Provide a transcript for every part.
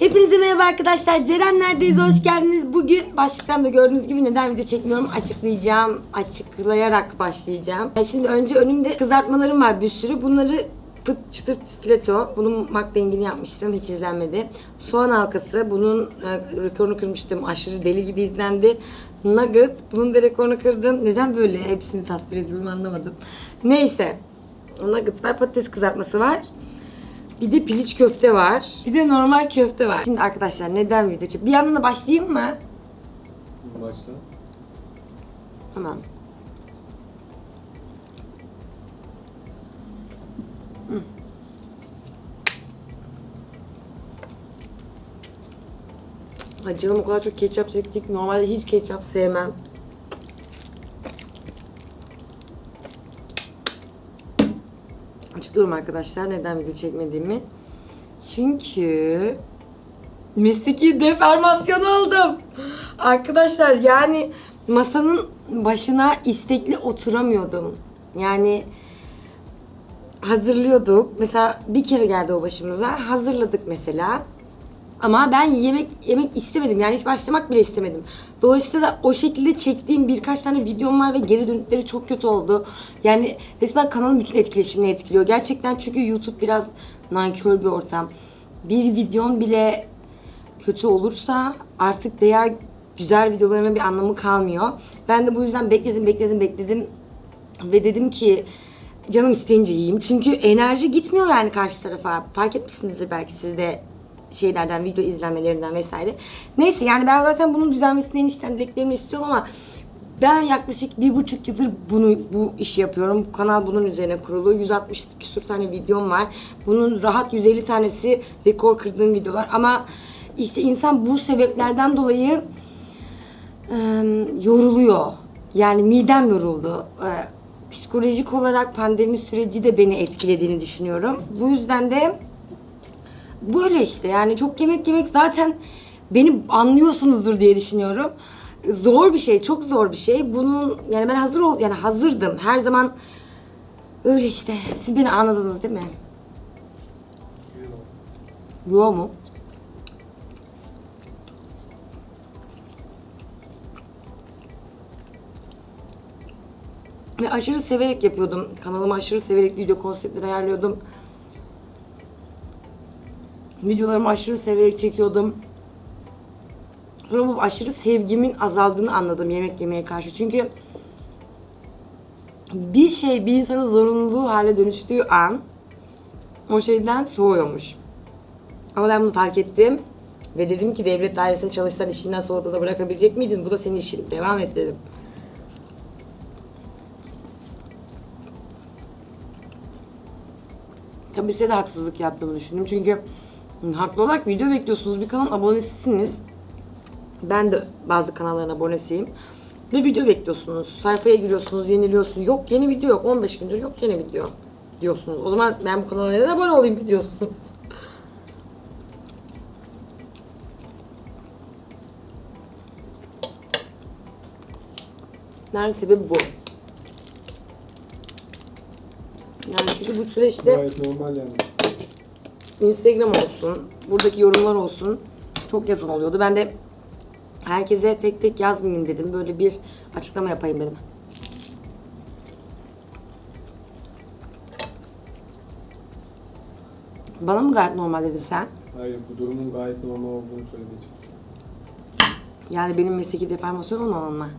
Hepinize merhaba arkadaşlar. Ceren neredeyiz? Hoş geldiniz. Bugün başlıktan da gördüğünüz gibi neden video çekmiyorum açıklayacağım. Açıklayarak başlayacağım. Yani Şimdi önce önümde kızartmalarım var bir sürü. Bunları pıt çıtır fileto. Bunun mukbangini yapmıştım. Hiç izlenmedi. Soğan halkası. Bunun e, rekorunu kırmıştım. Aşırı deli gibi izlendi. Nugget. Bunun da rekorunu kırdım. Neden böyle hepsini tasvir ediyorum anlamadım. Neyse. Nugget var. Patates kızartması var. Bir de piliç köfte var. Bir de normal köfte var. Şimdi arkadaşlar neden video çek? Bir yandan da başlayayım mı? Başla. Tamam. Hı. Ay canım o kadar çok ketçap çektik. Normalde hiç ketçap sevmem. Açıklıyorum arkadaşlar neden video çekmediğimi. Çünkü mesleki deformasyon oldum. Arkadaşlar yani masanın başına istekli oturamıyordum. Yani hazırlıyorduk. Mesela bir kere geldi o başımıza. Hazırladık mesela. Ama ben yemek yemek istemedim. Yani hiç başlamak bile istemedim. Dolayısıyla da o şekilde çektiğim birkaç tane videom var ve geri dönütleri çok kötü oldu. Yani resmen kanalın bütün etkileşimini etkiliyor. Gerçekten çünkü YouTube biraz nankör bir ortam. Bir videon bile kötü olursa artık diğer güzel videolarının bir anlamı kalmıyor. Ben de bu yüzden bekledim, bekledim, bekledim. Ve dedim ki canım isteyince yiyeyim. Çünkü enerji gitmiyor yani karşı tarafa. Fark etmişsinizdir belki siz de şeylerden, video izlenmelerinden vesaire. Neyse yani ben zaten bunun düzelmesini enişten dileklerimi istiyorum ama ben yaklaşık bir buçuk yıldır bunu bu işi yapıyorum. Bu kanal bunun üzerine kurulu. 160 küsur tane videom var. Bunun rahat 150 tanesi rekor kırdığım videolar. Ama işte insan bu sebeplerden dolayı e, yoruluyor. Yani midem yoruldu. E, psikolojik olarak pandemi süreci de beni etkilediğini düşünüyorum. Bu yüzden de böyle işte yani çok yemek yemek zaten beni anlıyorsunuzdur diye düşünüyorum. Zor bir şey, çok zor bir şey. Bunun yani ben hazır ol yani hazırdım. Her zaman öyle işte. Siz beni anladınız değil mi? Yo mu? Ve aşırı severek yapıyordum. Kanalıma aşırı severek video konseptleri ayarlıyordum. Videolarımı aşırı severek çekiyordum. Sonra bu aşırı sevgimin azaldığını anladım yemek yemeye karşı. Çünkü bir şey bir insanın zorunluluğu hale dönüştüğü an o şeyden soğuyormuş. Ama ben bunu fark ettim. Ve dedim ki devlet dairesinde çalışsan işinden soğuduğunda bırakabilecek miydin? Bu da senin işin. Devam et dedim. Tabii size de haksızlık yaptığımı düşündüm. Çünkü haklı olarak video bekliyorsunuz. Bir kanal abonesisiniz. Ben de bazı kanalların abonesiyim. Ve video bekliyorsunuz. Sayfaya giriyorsunuz, yeniliyorsunuz. Yok yeni video yok. 15 gündür yok yeni video diyorsunuz. O zaman ben bu kanala neden abone olayım diyorsunuz. Nerede sebebi bu. Yani çünkü bu süreçte Gayet normal yani. Instagram olsun, buradaki yorumlar olsun çok yazın oluyordu. Ben de herkese tek tek yazmayayım dedim. Böyle bir açıklama yapayım dedim. Bana mı gayet normal dedin sen? Hayır bu durumun gayet normal olduğunu söyledi. Yani benim mesleki deformasyon olmamam mı?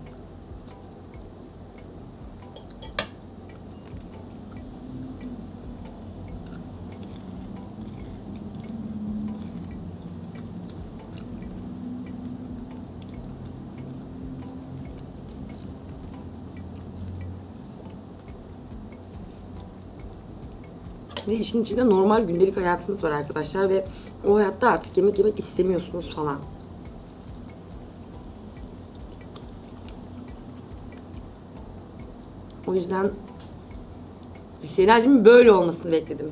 Ve işin içinde normal gündelik hayatınız var arkadaşlar ve o hayatta artık yemek yemek istemiyorsunuz falan. O yüzden işte enerjimin böyle olmasını bekledim.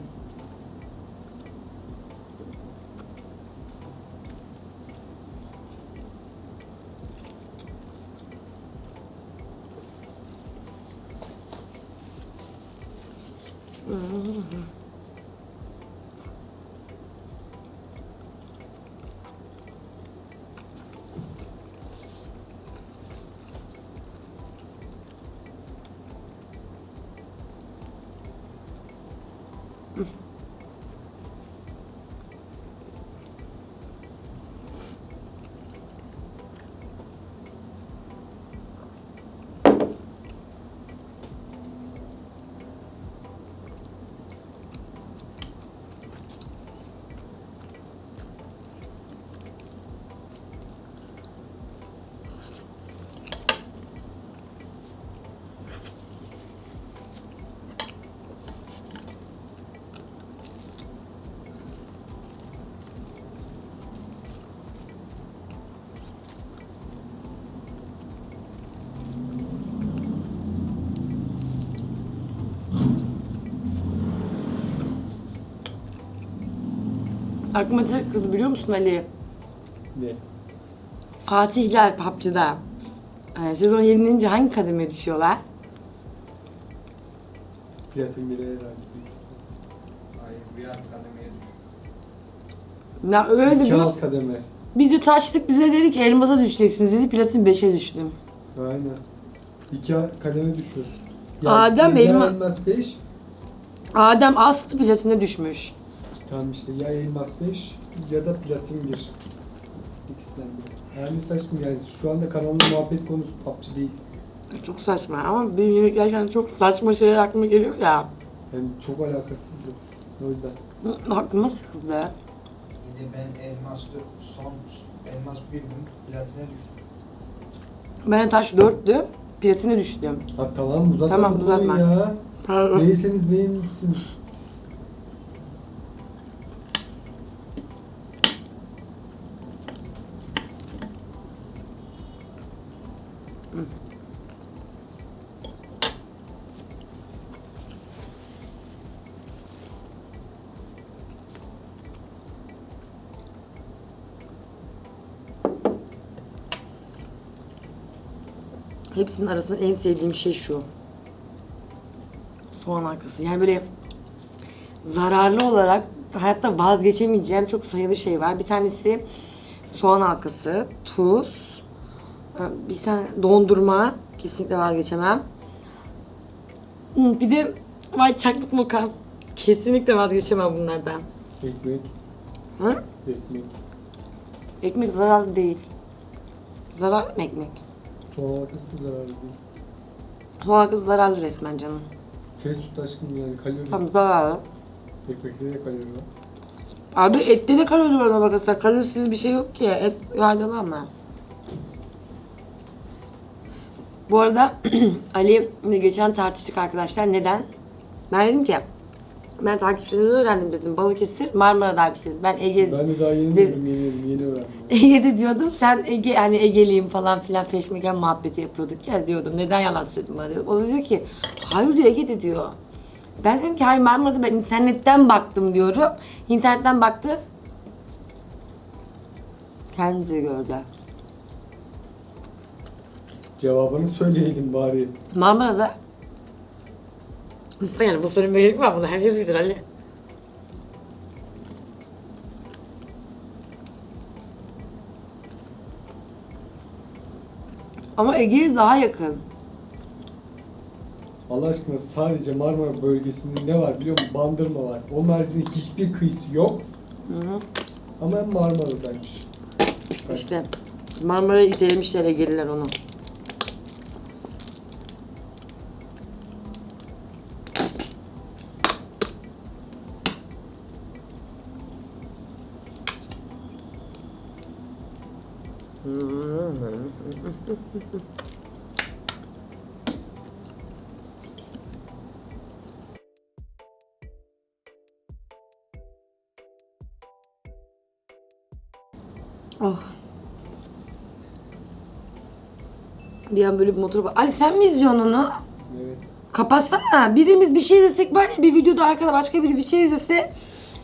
Aklıma ne takıldı biliyor musun Ali? Ne? Fatihler PUBG'da. Ee, sezon yenilince hangi kademeye düşüyorlar? Platin 1'e herhalde. Hayır bir alt kademeye. Ya öyle İki dedi. alt kademe. Biz de taştık bize dedik ki elmasa düşeceksiniz dedi. Platin 5'e düştüm. Aynen. İki kademe düşüyorsun. Adem elma- elmas 5. Adem astı platine düşmüş. Tamam işte ya elmas 5 ya da platin 1. İkisinden biri. Yani saçtım yani şu anda kanalın muhabbet konusu PUBG değil. Çok saçma ama benim yemek yerken çok saçma şeyler aklıma geliyor ya. Yani çok alakasızdı. O yüzden. Aklıma sıkıldı. Bir de ben elmas dö- son elmas birdim platine düştüm. Ben taş 4'tü. Platine düştüm. Ha tamam uzatma. Tamam, bu konuyu uzatma. Ya. Pardon. Neyseniz neymişsiniz? Hepsinin arasında en sevdiğim şey şu. Soğan halkası. Yani böyle zararlı olarak hayatta vazgeçemeyeceğim çok sayılı şey var. Bir tanesi soğan halkası, tuz, bir tane dondurma kesinlikle vazgeçemem. Hı, Bir de vay çaklık moka. Kesinlikle vazgeçemem bunlardan. Ekmek. Hı? Ekmek. Ekmek zararlı değil. Zararlı mı ekmek? Soğan halkası da zararlı değil. Soğan halkası zararlı resmen canım. Fast food aşkım yani kalori. Tam zararlı. Ekmekte de kalori var. Abi ette de kalori var ona bakarsan. Kalorisiz bir şey yok ki. Et faydalı ama. Bu arada Ali geçen tartıştık arkadaşlar. Neden? Ben dedim ki ben takipçilerimden öğrendim dedim. Balıkesir Marmara'daymış dedim. Ben Ege Ben de daha yeni De- duydum, yeni yeni öğrendim. Ege'de diyordum. Sen Ege hani Ege'liyim falan filan feşmeken muhabbeti yapıyorduk ya diyordum. Neden yalan söyledin bana diyor. O da diyor ki hayır diyor Ege'de diyor. Ben dedim ki hayır Marmara'da ben internetten baktım diyorum. İnternetten baktı. Kendi de gördü. Cevabını söyleyeydin bari. Marmara'da yani bu sorunun bir var bunu herkes bilir Ali. Ama Ege'ye daha yakın. Allah aşkına sadece Marmara bölgesinde ne var biliyor musun? Bandırma var. Onun haricinde hiçbir kıyısı yok. Hı hı. Ama Marmara'daymış. İşte Marmara'ya itelemişler Ege'liler onu. Oh. Bir an böyle bir motor bak. Ali sen mi izliyorsun onu? Evet. Kapatsana. Birimiz bir şey desek var ya bir videoda arkada başka biri bir şey dese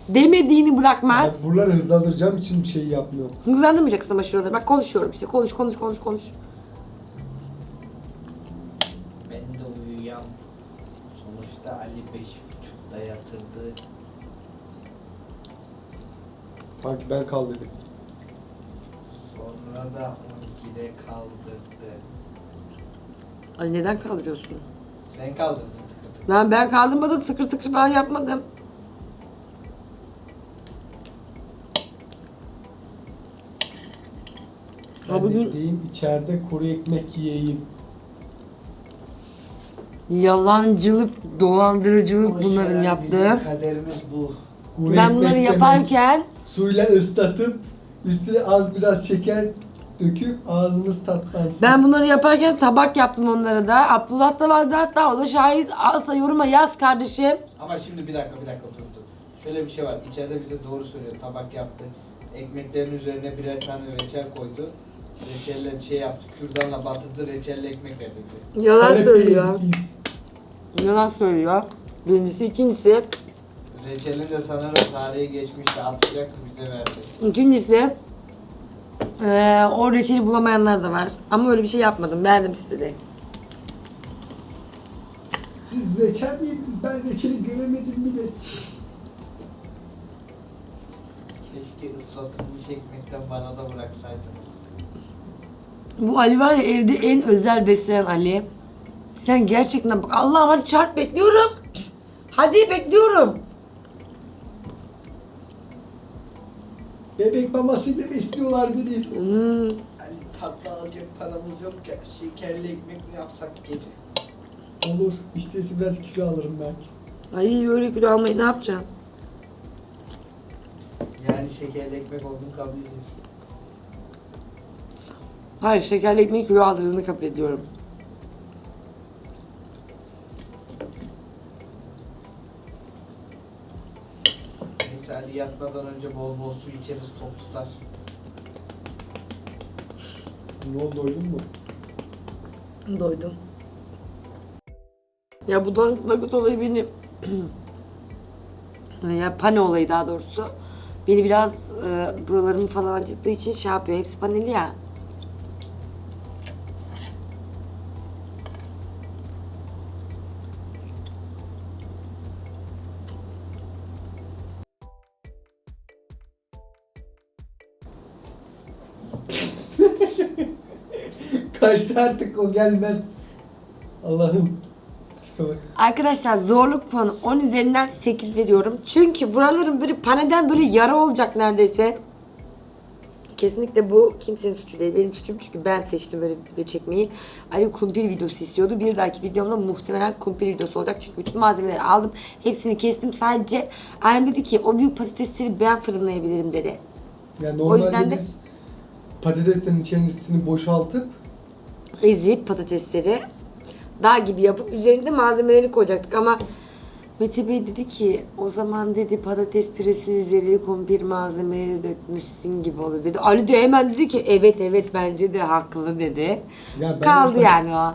demediğini bırakmaz. Bak buraları hızlandıracağım için bir şey yapmıyorum. Hızlandırmayacaksın ama şuraları. Bak konuşuyorum işte. Konuş konuş konuş konuş. Ben de uyuyam. Sonuçta Ali beş buçukta yatırdı. Sanki ben kaldırdım. Sonra da 12'de kaldırdı. Ali neden kaldırıyorsun? Sen kaldırdın tıkı tıkı. Lan ben kaldırmadım. Tıkır tıkır falan yapmadım. Ben bugün dediğim içeride kuru ekmek yiyeyim. yalancılık, dolandırıcılık Boş bunların ver, yaptığı. Bizim kaderimiz bu. Kuru Ben ekmek bunları yemek, yaparken suyla ıslatıp üstüne az biraz şeker döküp ağzımız tatlansın. ben bunları yaparken tabak yaptım onlara da. Abdullah da vardı hatta o da şahit. Alsa yoruma yaz kardeşim. Ama şimdi bir dakika bir dakika dur. Şöyle bir şey var. İçeride bize doğru söylüyor. Tabak yaptı. Ekmeklerin üzerine birer tane reçel koydu. Reçelle şey yaptı. Kürdanla batırdı. Reçelle ekmek verdi bize. Yalan söylüyor. Yalan söylüyor. Birincisi, ikincisi Reçelin de sanırım tarihi geçmişte atacaktı bize verdi. İkincisi eee o reçeli bulamayanlar da var. Ama öyle bir şey yapmadım. Verdim size de. Siz reçel miydiniz? Ben reçeli göremedim bile. Keşke ıslatılmış ekmekten bana da bıraksaydınız. Bu Ali var ya evde en özel besleyen Ali. Sen gerçekten bak Allah'ım hadi çarp bekliyorum. Hadi bekliyorum. Bebek mamasıyla besliyorlar beni. Hmm. Hani tatlı alacak paramız yok ya. Şekerli ekmek mi yapsak gece? Olur. İstesi biraz kilo alırım belki. Ay böyle kilo almayı ne yapacaksın? Yani şekerli ekmek olduğunu kabul ediyorsun. Hayır şekerli ekmeği kilo aldırdığını kabul ediyorum. Neyse Ali yatmadan önce bol bol su içeriz top tutar. Ne oldu doydun mu? Doydum. Ya bu donk nugget olayı beni... ya pane olayı daha doğrusu. Beni biraz e, buralarımı falan acıttığı için şey yapıyor. Hepsi paneli ya. Kaçtı artık o gelmez. Allah'ım. Tipe bak. Arkadaşlar zorluk puanı 10 üzerinden 8 veriyorum. Çünkü buraların böyle paneden böyle yara olacak neredeyse. Kesinlikle bu kimsenin suçu değil. Benim suçum çünkü ben seçtim böyle bir video çekmeyi. Ali kumpir videosu istiyordu. Bir dahaki videomda muhtemelen kumpir videosu olacak. Çünkü bütün malzemeleri aldım. Hepsini kestim. Sadece annem dedi ki o büyük patatesleri ben fırınlayabilirim dedi. Yani O normalde yüzden de- biz patateslerin içerisini boşaltıp ezip patatesleri dağ gibi yapıp üzerinde malzemeleri koyacaktık ama Mete Bey dedi ki o zaman dedi patates püresi üzeri kumpir malzemeleri dökmüşsün gibi olur dedi. Ali de hemen dedi ki evet evet bence de haklı dedi. ya ben Kaldı mesela- yani o.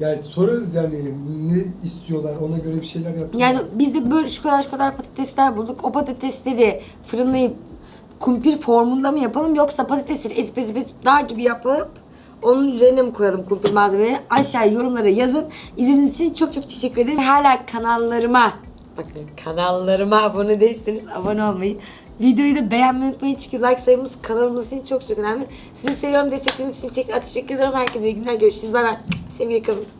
Yani sorarız yani ne istiyorlar ona göre bir şeyler yazsın. Yani biz de böyle şu kadar şu kadar patatesler bulduk. O patatesleri fırınlayıp kumpir formunda mı yapalım yoksa patatesleri ezip ezip ezip dağ gibi yapıp onun üzerine mi koyalım kumpir malzemeleri? Aşağı yorumlara yazın. İzlediğiniz için çok çok teşekkür ederim. Hala kanallarıma bakın kanallarıma abone değilseniz abone olmayı Videoyu da beğenmeyi unutmayın çünkü like sayımız kanalımız için çok çok önemli. Sizi seviyorum destekleriniz için tekrar teşekkür ederim. Herkese iyi günler görüşürüz. Bay bay. Sevgili kalın.